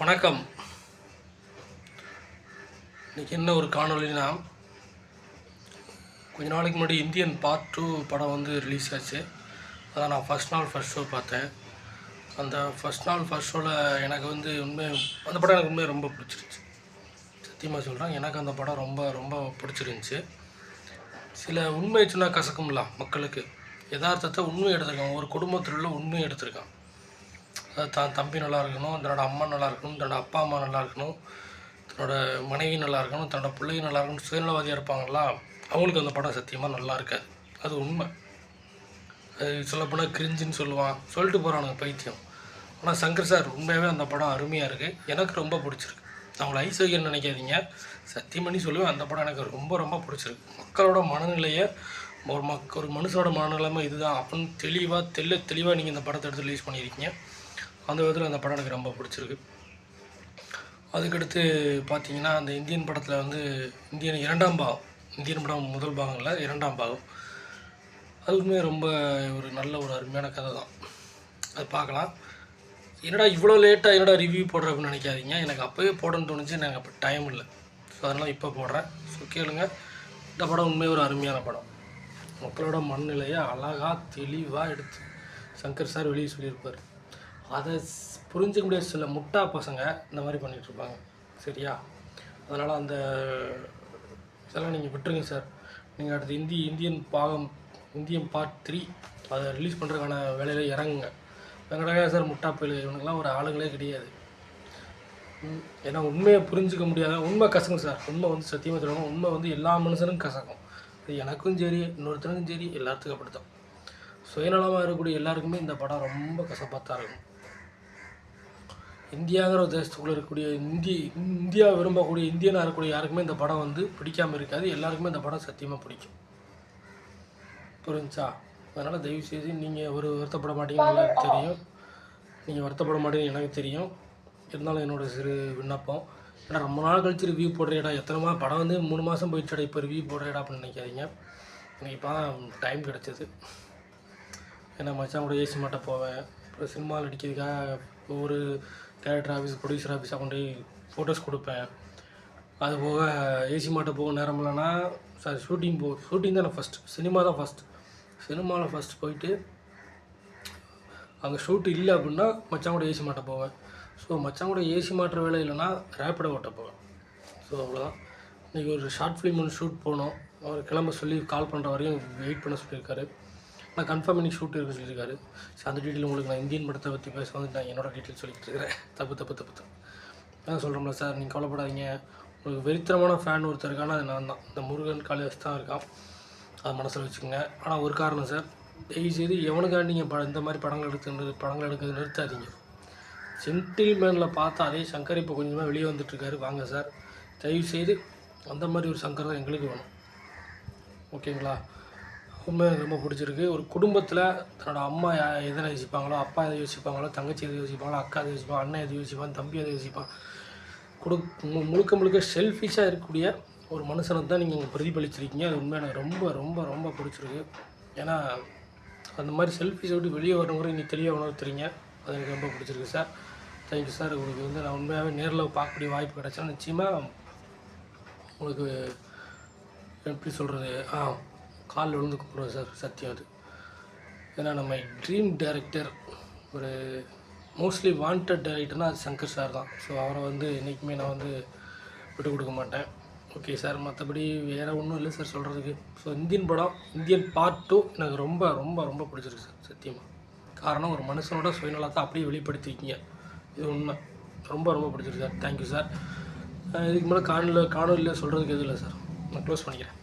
வணக்கம். இன்றைக்கி என்ன ஒரு காணொலினா கொஞ்ச நாளைக்கு முன்னாடி இந்தியன் பார்ட் டூ படம் வந்து ரிலீஸ் ஆச்சு. அதான் நான் ஃபஸ்ட் நாள் ஃபஸ்ட் ஷோ பார்த்தேன். அந்த ஃபஸ்ட் நாள் ஃபஸ்ட் ஷோவில் எனக்கு வந்து உண்மை அந்த படம் எனக்கு உண்மையாக ரொம்ப பிடிச்சிருச்சு சத்தியமாக சொல்கிறேன் எனக்கு அந்த படம் ரொம்ப ரொம்ப பிடிச்சிருந்துச்சு. சில உண்மை சொன்னால் கசக்கும்ல மக்களுக்கு. யதார்த்தத்தை உண்மை எடுத்திருக்கான். ஒரு குடும்பத்தில் உள்ள உண்மையை எடுத்திருக்கான். தான் தம்பி நல்லா இருக்கணும் தன்னோட அம்மா நல்லா இருக்கணும் தன்னோட அப்பா அம்மா நல்லா இருக்கணும் தன்னோட மனைவி நல்லா இருக்கணும் தன்னோட பிள்ளைங்க நல்லா இருக்கணும் சுயநலவாதியாக இருப்பாங்களா? அவங்களுக்கு அந்த படம் சத்தியமாக நல்லா இருக்காது. அது உண்மை. அது சொல்லப்போனால் கிரிஞ்சின்னு சொல்லுவான். சொல்லிட்டு போகிறானுங்க பைத்தியம். ஆனால் சங்கர் சார் உண்மையாகவே அந்த படம் அருமையாக இருக்குது எனக்கு ரொம்ப பிடிச்சிருக்கு. அவங்கள ஐஸ்வர்யன்னு நினைக்காதீங்க. சத்தியமணி சொல்லுவேன். அந்த படம் எனக்கு ரொம்ப ரொம்ப பிடிச்சிருக்கு. மக்களோட மனநிலையை ஒரு மக் ஒரு மனுஷனோட மனநிலைமை இதுதான். அப்படின்னு தெளிவாக தெல்ல தெளிவாக நீங்கள் இந்த படத்தை எடுத்து ரிலீஸ் பண்ணியிருக்கீங்க. அந்த விதத்தில் அந்த படம் எனக்கு ரொம்ப பிடிச்சிருக்கு. அதுக்கடுத்து பார்த்தீங்கன்னா அந்த இந்தியன் படத்தில் வந்து இந்தியன் இரண்டாம் பாகம் இந்தியன் படம் முதல் பாகம் இல்லை இரண்டாம் பாகம். அதுக்குமே ரொம்ப ஒரு நல்ல ஒரு அருமையான கதை தான். அது பார்க்கலாம் என்னடா இவ்வளோ லேட்டாக என்னடா ரிவ்யூ போடுற அப்படின்னு நினைக்காதீங்க. எனக்கு அப்போவே போடணும்னு தோணுச்சு. எனக்கு அப்போ டைம் இல்லை. ஸோ அதனால் இப்போ போடுறேன். ஸோ கேளுங்க. இந்த படம் உண்மையாக ஒரு அருமையான படம். மக்களோட மனநிலையை அழகாக தெளிவாக எடுத்து சங்கர் சார் வெளியே சொல்லியிருப்பார். அதை ஸ்- புரிஞ்சுக்க முடியாத சில முட்டா பசங்க இந்த மாதிரி பண்ணிகிட்ருப்பாங்க இருப்பாங்க சரியா? அதனால் அந்த இதெல்லாம் நீங்கள் விட்டுருங்க சார். நீங்கள் அடுத்து இந்தி இந்தியன் பாகம் இந்தியன் பார்ட் த்ரீ அதை ரிலீஸ் பண்ணுறதுக்கான வேலையில் இறங்குங்க. வெங்கடகா சார் முட்டா பயிலு இவனுக்கெல்லாம் ஒரு ஆளுங்களே கிடையாது. ஏன்னா உண்மையை புரிஞ்சுக்க முடியாத உண்மை கசக்கும் சார். உண்மை வந்து சத்தியமாக சொல்லணும் உண்மை வந்து எல்லா மனுஷனுக்கும் கசக்கும். அது எனக்கும் சரி இன்னொருத்தனுக்கும் சரி எல்லாத்துக்கும் அப்படித்தான். சுயநலமாக இருக்கக்கூடிய எல்லாருக்குமே இந்த படம் ரொம்ப கசப்பாக தான் இருக்கும். இந்தியாங்கிற ஒரு தேசத்துக்குள்ளே இருக்கக்கூடிய இந்தி இந்தியா விரும்பக்கூடிய இந்தியனாக இருக்கக்கூடிய யாருக்குமே இந்த படம் வந்து பிடிக்காம இருக்காது. எல்லாருக்குமே இந்த படம் சத்தியமாக பிடிக்கும். புரிஞ்சா அதனால் தயவு செய்து நீங்கள் ஒரு வருத்தப்பட மாட்டீங்கன்னு எனக்கு தெரியும். நீங்கள் வருத்தப்பட மாட்டீங்கன்னு எனக்கு தெரியும். இருந்தாலும் என்னோட சிறு விண்ணப்பம். ஏன்னா ரொம்ப நாள் கழிச்சு ரிவ்யூ போடுறேடா. எத்தனை மா படம் வந்து மூணு மாதம் போயிடுச்சுடா இப்போ ரிவ்யூ போடுறேடா அப்படின்னு நினைக்காதீங்க. எனக்கு இப்போ தான் டைம் கிடச்சிது. ஏன்னா மச்சான் கூட ஏசி மாட்ட போவேன். அப்புறம் சினிமாவில் அடிக்கிறதுக்காக ஒரு டேரக்டர் ஆஃபீஸ் ப்ரொடியூசர் ஆஃபீஸ் கொண்டு போய் ஃபோட்டோஸ் கொடுப்பேன். அது போக ஏசி மாட்ட போக நேரம் இல்லைன்னா சாரி ஷூட்டிங் போ ஷூட்டிங் தான் ஃபஸ்ட் சினிமா தான் ஃபஸ்ட் சினிமாவில் ஃபஸ்ட் போயிட்டு அங்கே ஷூட் இல்லை அப்படின்னா மச்சான் கூட ஏசி மாட்ட போவேன். ஸோ மச்சான் கூட ஏசி மாட்டுற வேலை இல்லைன்னா ரேப்பிடோ ஓட்ட போவேன். ஸோ அவ்வளோதான் இன்றைக்கி ஒரு ஷார்ட் ஃபிலிம் ஒன்று ஷூட் போனோம். அவர் கிளம்ப சொல்லி கால் பண்ணுற வரையும் வெயிட் பண்ண சொல்லியிருக்காரு. நான் கன்ஃபார்ம் பண்ணி ஷூட் இருக்குன்னு சொல்லியிருக்காரு. ஸோ அந்த டீட்டெயில் உங்களுக்கு நான் இந்தியன் படத்தை பற்றி பேச வந்து நான் என்னோட டீட்டெயில் சொல்லிட்டு இருக்கிறேன். தப்பு தப்பு தப்பு தப்பு. நான் சொல்கிறோம்ல சார் நீங்கள் கவலைப்படாதீங்க. உங்களுக்கு வெறித்தனமான ஃபேன் ஒருத்தர் அது நான் தான். இந்த முருகன் காளிதாஸ் தான் இருக்கான். அதை மனசில் வச்சுக்கோங்க. ஆனால் ஒரு காரணம் சார் தயவுசெய்து எவனுக்காக நீங்கள் ப இந்த மாதிரி படங்கள் எடுத்து படங்கள் எடுக்கிறது நிறுத்தாதீங்க. சென்டில்மேனில் பார்த்தா அதே சங்கர் இப்போ கொஞ்சமாக வெளியே வந்துட்டுருக்காரு வாங்க சார் தயவுசெய்து அந்த மாதிரி ஒரு சங்கர் தான் எங்களுக்கு வேணும். ஓகேங்களா உண்மை எனக்கு ரொம்ப பிடிச்சிருக்கு. ஒரு குடும்பத்தில் தன்னோட அம்மா எதை யோசிப்பாங்களோ அப்பா எதை யோசிப்பாங்களோ தங்கச்சி எதை யோசிப்பாங்களோ அக்கா எதை யோசிப்பாங்க அண்ணன் எதை யோசிப்பான் தம்பி எதை யோசிப்பான் குடு முழுக்க முழுக்க செல்ஃபிஷாக இருக்கக்கூடிய ஒரு மனுஷனை தான் நீங்கள் இங்கே பிரதிபலிச்சிருக்கீங்க. அது உண்மை எனக்கு ரொம்ப ரொம்ப ரொம்ப பிடிச்சிருக்கு. ஏன்னா அந்த மாதிரி செல்ஃபிஷை விட்டு வெளியே வரணுங்கிற நீ தெளிவாக உணர்த்துறீங்க. அது எனக்கு ரொம்ப பிடிச்சிருக்கு சார் தேங்க்யூ சார் உங்களுக்கு வந்து நான் உண்மையாகவே நேரில் பார்க்கக்கூடிய வாய்ப்பு கிடைச்சா நிச்சயமாக உங்களுக்கு எப்படி சொல்கிறது ஆ காலில் விழுந்து கூப்பிடுவேன் சார் சத்தியம் அது. ஏன்னா நம்ம ட்ரீம் டைரக்டர் ஒரு மோஸ்ட்லி வாண்டட் டைரக்டர்னா அது சங்கர் சார் தான். ஸோ அவரை வந்து என்றைக்குமே நான் வந்து விட்டு கொடுக்க மாட்டேன். ஓகே சார் மற்றபடி வேறு ஒன்றும் இல்லை சார் சொல்கிறதுக்கு ஸோ இந்தியன் படம் இந்தியன் பார்ட் டூ எனக்கு ரொம்ப ரொம்ப ரொம்ப பிடிச்சிருக்கு சார் சத்தியமாக காரணம் ஒரு மனுஷனோட சுயநலத்தை அப்படியே வெளிப்படுத்திருக்கீங்க இது உண்மை. ரொம்ப ரொம்ப பிடிச்சிருக்கு சார் தேங்க்யூ சார் இதுக்கு மேலே காணொலியில் காணொலியில் சொல்கிறதுக்கு எதுவும் இல்லை சார் நான் க்ளோஸ் பண்ணிக்கிறேன்.